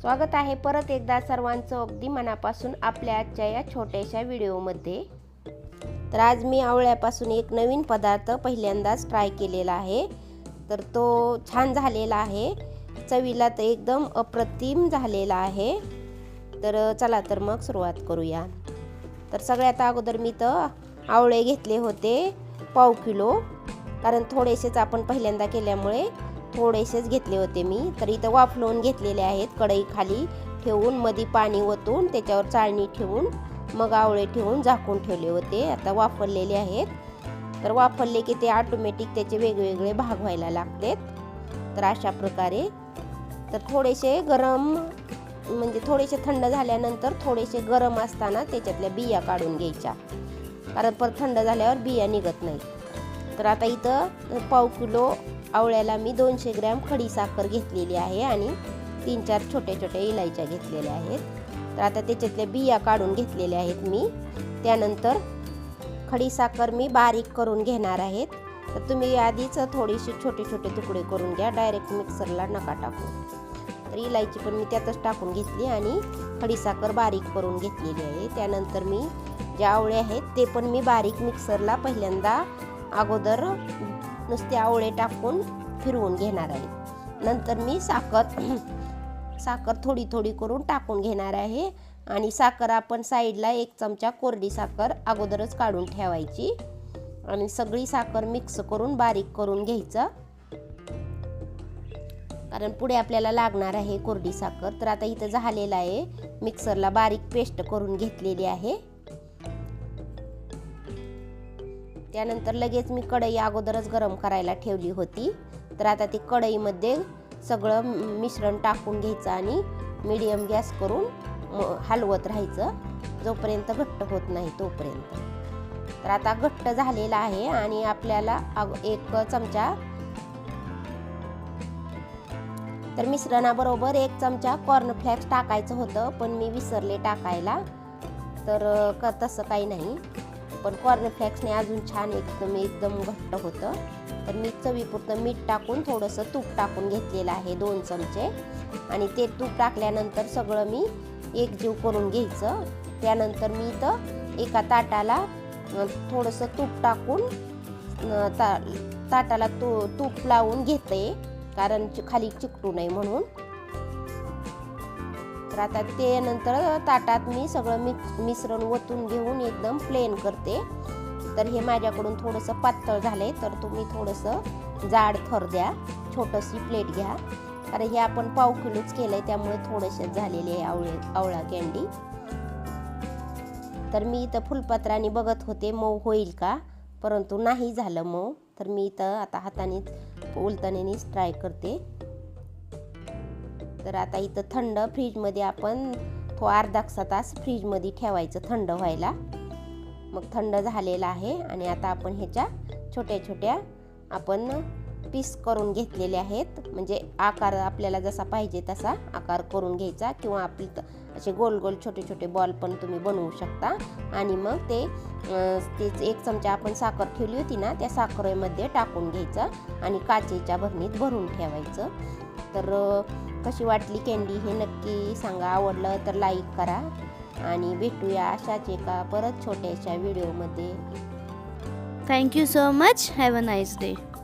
स्वागत आहे परत एकदा सर्वांचं अगदी मनापासून आपल्या आजच्या या छोट्याशा व्हिडिओमध्ये. तर आज मी आवळ्यापासून एक नवीन पदार्थ पहिल्यांदाच ट्राय केलेला आहे. तर तो छान झालेला आहे. चवीला तर एकदम अप्रतिम झालेला आहे. तर चला तर मग सुरुवात करूया. तर सगळ्यात अगोदर मी तर आवळे घेतले होते पाव किलो. कारण थोडेसेच आपण पहिल्यांदा केल्यामुळे थोडेसेच घेतले होते मी. तर इथं वाफलवून घेतलेले आहेत कढई खाली ठेवून मध्ये पाणी ओतून त्याच्यावर चाळणी ठेवून मग आवळे ठेवून झाकून ठेवले होते. आता वापरलेले आहेत. तर वापरले की ते ऑटोमॅटिक त्याचे वेगवेगळे भाग व्हायला लागतात तर अशा प्रकारे. तर थोडेसे गरम म्हणजे थोडेसे थंड झाल्यानंतर थोडेसे गरम असताना त्याच्यातल्या बिया काढून घ्यायच्या. कारण परत थंड झाल्यावर बिया निघत नाहीत. तर आता इथं पाव किलो आवळ्याला मी दोनशे ग्रॅम खडी साखर घेतलेली आहे आणि तीन चार छोट्या छोट्या इलायच्या घेतलेल्या आहेत. तर आता त्याच्यातल्या बिया काढून घेतलेल्या आहेत मी. त्यानंतर खडी साखर मी बारीक करून घेणार आहेत. तर तुम्ही आधीच थोडीशी छोटे छोटे तुकडे करून घ्या. डायरेक्ट मिक्सरला नका टाकू. तर इलायची पण मी त्यातच टाकून घेतली आणि खडी साखर बारीक करून घेतलेली आहे. त्यानंतर मी जे आवळे आहेत ते पण मी बारीक मिक्सरला पहिल्यांदा अगोदर नुसते आवळे टाकून फिरवून घेणार आहे. नंतर मी साखर साखर थोडी थोडी करून टाकून घेणार आहे. आणि साखर आपण साईडला एक चमचा कोरडी साखर अगोदरच काढून ठेवायची. आणि सगळी साखर मिक्स करून बारीक करून घ्यायचं. कारण पुढे आपल्याला लागणार आहे कोरडी साखर. तर आता इथं झालेलं आहे. मिक्सरला बारीक पेस्ट करून घेतलेली आहे. त्यानंतर लगेच मी कढई अगोदरच गरम करायला ठेवली होती. तर आता ती कढईमध्ये सगळं मिश्रण टाकून घ्यायचं आणि मीडियम गॅस करून हलवत राहायचं. जोपर्यंत घट्ट होत नाही तोपर्यंत. तर आता घट्ट झालेला आहे आणि आपल्याला एक चमचा तर मिश्रणाबरोबर एक चमचा कॉर्नफ्लॅक्स टाकायचं होतं पण मी विसरले टाकायला. तर का तसं काही नाही. पण कॉर्नफ्लॅक्सने अजून छान एकदम एकदम घट्ट होतं. तर मी चवीपुरतं मीठ टाकून थोडंसं तूप टाकून घेतलेलं आहे दोन चमचे. आणि ते तूप टाकल्यानंतर सगळं मी एकजीव करून घ्यायचं. त्यानंतर मी इथं एका ताटाला थोडंसं तूप टाकून ता ताटाला तू तूप लावून घेते. कारण खाली चिकटू नये म्हणून. तर आता ते नंतर ताटात मी सगळं मि मिश्रण ओतून घेऊन एकदम प्लेन करते. तर हे माझ्याकडून थोडंसं पातळ झालंय तर तुम्ही थोडंसं जाड थर द्या. छोटंशी प्लेट घ्या. कारण हे आपण पाव किलोच केलंय त्यामुळे थोडेसे झालेले आहे आवळे आवळा कॅन्डी तर मी इथं फुलपत्राने बघत होते मऊ होईल का? परंतु नाही झालं मऊ. तर मी इथं आता हाताने उलतानेच ट्राय करते. तर आता इथं थंड फ्रीजमध्ये आपण तो अर्धा तास फ्रीजमध्ये ठेवायचं थंड व्हायला. मग थंड झालेला आहे आणि आता आपण ह्याच्या छोट्या छोट्या आपण पीस करून घेतलेले आहेत. म्हणजे आकार आपल्याला जसा पाहिजे तसा आकार करून घ्यायचा किंवा आपली असे गोल गोल छोटे छोटे बॉल पण तुम्ही बनवू शकता. आणि मग ते तेच एक चमचा आपण साखर ठेवली होती ना त्या साखरेमध्ये टाकून घ्यायचं आणि काचेच्या भरणीत भरून ठेवायचं तर कशी वाटली कॅन्डी हे नक्की सांगा आवडलं तर लाईक करा आणि भेटूया अशाच एका परत छोट्याशा व्हिडिओमध्ये thank you so much much. Have nice nice.